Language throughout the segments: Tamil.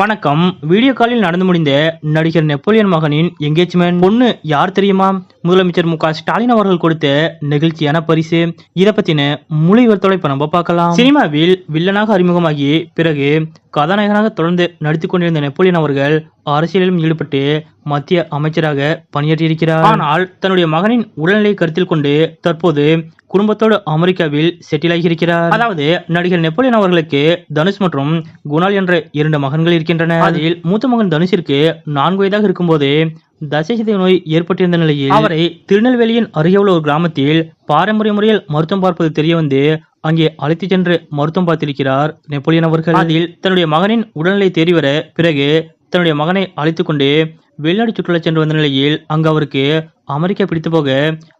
வணக்கம். வீடியோ காலில் நடந்து முடிந்த நடிகர் நெப்போலியன் மகனின் எங்கேஜ்மெண்ட் பொண்ணு யார் தெரியுமா? முதலமைச்சர் மு க ஸ்டாலின் அவர்கள் கொடுத்த நெகிழ்ச்சியான பரிசு. இதை பத்தின முழு விவரத்தோட இப்ப நம்ம பார்க்கலாம். சினிமாவில் வில்லனாக அறிமுகமாகி பிறகு கதாநாயகனாக தொடர்ந்து நடித்துக் கொண்டிருந்த நெப்போலியன் அவர்கள் அரசியலிலும் ஈடுபட்டு மத்திய அமைச்சராக பணியாற்றியிருக்கிறார். ஆனால் தன்னுடைய மகனின் உடல்நிலையை கருத்தில் கொண்டு தற்போது குடும்பத்தோடு அமெரிக்காவில் செட்டில் ஆகியிருக்கிறார். அதாவது நடிகர் நெப்போலியன் அவர்களுக்கு தனுஷ் மற்றும் குணால் என்ற இரண்டு மகன்கள் இருக்கின்றன அதில் மூத்த மகன் தனுஷிற்கு நான்கு வயதாக இருக்கும்போது தசைசிதை நோய் ஏற்பட்டிருந்த நிலையில் அவரை திருநெல்வேலியின் அருகே உள்ள ஒரு கிராமத்தில் பாரம்பரிய முறையில் மருத்துவம் பார்ப்பது தெரிய வந்து அங்கே அழைத்துச் சென்று மருத்துவம் பார்த்திருக்கிறார் நெப்போலியன் அவர்கள். அதில் தன்னுடைய மகனின் உடல்நிலை தேறி வர பிறகு தன்னுடைய மகனை அழைத்துக் கொண்டு வெளிநாடு சுற்றுலா சென்று வந்த நிலையில் அங்கு அவருக்கு அமெரிக்கா பிடித்து போக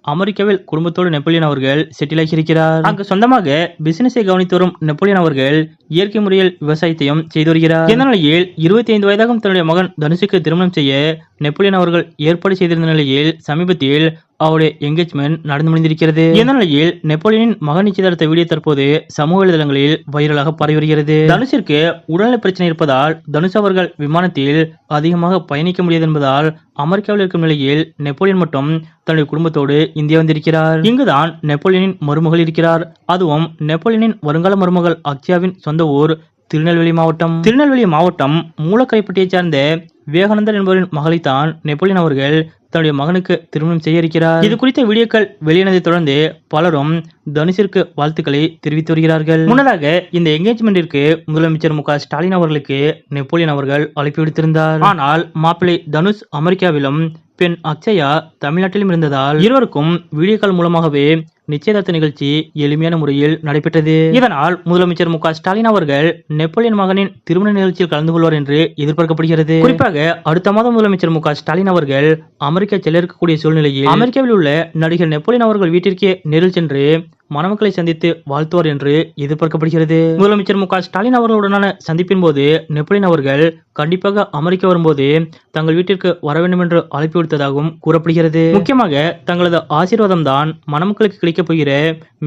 அமெரிக்காவில் குடும்பத்தோடு நெப்போலியன் அவர்கள் செட்டில் ஆகியிருக்கிறார் அங்கு சொந்தமாக பிசினஸை கவனித்து வரும் நெப்போலியன் அவர்கள் இயற்கை முறையில் விவசாயத்தையும் செய்து வருகிறார். இந்த நிலையில் இருபத்தி ஐந்து வயதாகும் தன்னுடைய மகன் தனுஷுக்கு திருமணம் செய்ய நெப்போலியன் அவர்கள் ஏற்பாடு செய்திருந்த நிலையில் சமீபத்தில் அவருடைய என்கேஜ்மெண்ட் நடந்து முடிந்திருக்கிறது இந்த நிலையில் நெப்போலியனின் மகன் நிச்சயதார்த்த வீடியோ தற்போது சமூக வலைதளங்களில் வைரலாக பரவி வருகிறது. தனுஷிற்கு உடல்நல பிரச்சனை இருப்பதால் தனுஷ் அவர்கள் விமானத்தில் அதிகமாக பயணிக்க முடியாது என்பதால் அமெரிக்காவில் இருக்கும் நிலையில் நெப்போலியன் மட்டும் தன்னுடைய குடும்பத்தோடு இந்தியா வந்திருக்கிறார். இங்குதான் நெப்போலியனின் மருமகள் இருக்கிறார். அதுவும் நெப்போலியனின் வருங்கால மருமகள் அக்ஷயாவின் சொந்த ஊர் திருநெல்வேலி மாவட்டம். திருநெல்வேலி மாவட்டம் மூலக்கரைப்பட்டியை சார்ந்த விவேகானந்தர் என்பவரின் மகளைத்தான் நெப்போலியன் அவர்கள் தன்னுடைய மகனுக்கு திருமணம் செய்ய இருக்கிறார் இது குறித்த வீடியோக்கள் வெளியானதை தொடர்ந்து பலரும் தனுஷிற்கு வாழ்த்துக்களை தெரிவித்து வருகிறார்கள். முன்னதாக இந்த என்கேஜ்மெண்டிற்கு முதலமைச்சர் மு ஸ்டாலின் அவர்களுக்கு நெப்போலியன் அவர்கள் அழைப்பு விடுத்திருந்தார். ஆனால் மாப்பிள்ளை தனுஷ் அமெரிக்காவிலும் பெண் அக்ஷயா தமிழ்நாட்டிலும் இருந்ததால் இருவருக்கும் வீடியோ கால் மூலமாகவே நிச்சயதார்த்த நிகழ்ச்சி எளிமையான முறையில் நடைபெற்றது. இதனால் முதலமைச்சர் மு ஸ்டாலின் அவர்கள் நெப்போலியன் மகனின் திருமண நிகழ்ச்சியில் கலந்து கொள்வார் என்று எதிர்பார்க்கப்படுகிறது. குறிப்பாக அடுத்த மாதம் முதலமைச்சர் மு ஸ்டாலின் அவர்கள் அமெரிக்கா செல்ல இருக்கக்கூடிய சூழ்நிலையில் அமெரிக்காவில் உள்ள நடிகர் நெப்போலியன் அவர்கள் வீட்டிற்கே நேரில் சென்று மணமக்களை சந்தித்து வாழ்த்துவார் என்று எதிர்பார்க்கப்படுகிறது. முதலமைச்சர் மு ஸ்டாலின் அவர்களுடனான சந்திப்பின் போது நெப்போலியன் அவர்கள் கண்டிப்பாக அமெரிக்கா வரும்போது தங்கள் வீட்டிற்கு வர வேண்டும் என்று அழைப்பு விடுத்ததாகவும் கூறப்படுகிறது. முக்கியமாக தங்களது ஆசீர்வாதம் தான் மணமக்களுக்கு கிடைக்கப் போகிற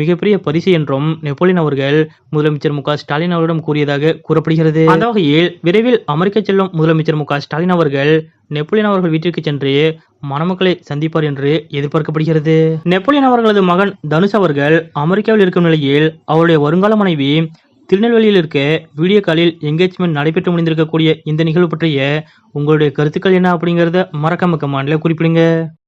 மிகப்பெரிய பரிசு என்றும் நெப்போலியன் அவர்கள் முதலமைச்சர் மு ஸ்டாலின் அவரிடம் கூறியதாக கூறப்படுகிறது. அந்த வகையில் விரைவில் அமெரிக்கா செல்லும் முதலமைச்சர் மு ஸ்டாலின் அவர்கள் நெப்போலியன் அவர்கள் வீட்டிற்கு சென்று மணமக்களை சந்திப்பார் என்று எதிர்பார்க்கப்படுகிறது. நெப்போலியன் அவர்களது மகன் தனுஷ் அவர்கள் அமெரிக்காவில் இருக்கும் நிலையில் அவருடைய வருங்கால மனைவி திருநெல்வேலியில் இருக்க வீடியோ காலில் என்கேஜ்மெண்ட் நடைபெற்று முடிந்திருக்கக்கூடிய இந்த நிகழ்வு பற்றிய உங்களுடைய கருத்துக்கள் என்ன அப்படிங்கிறத மறக்காம கமாண்ட்ல குறிப்பிடுங்க.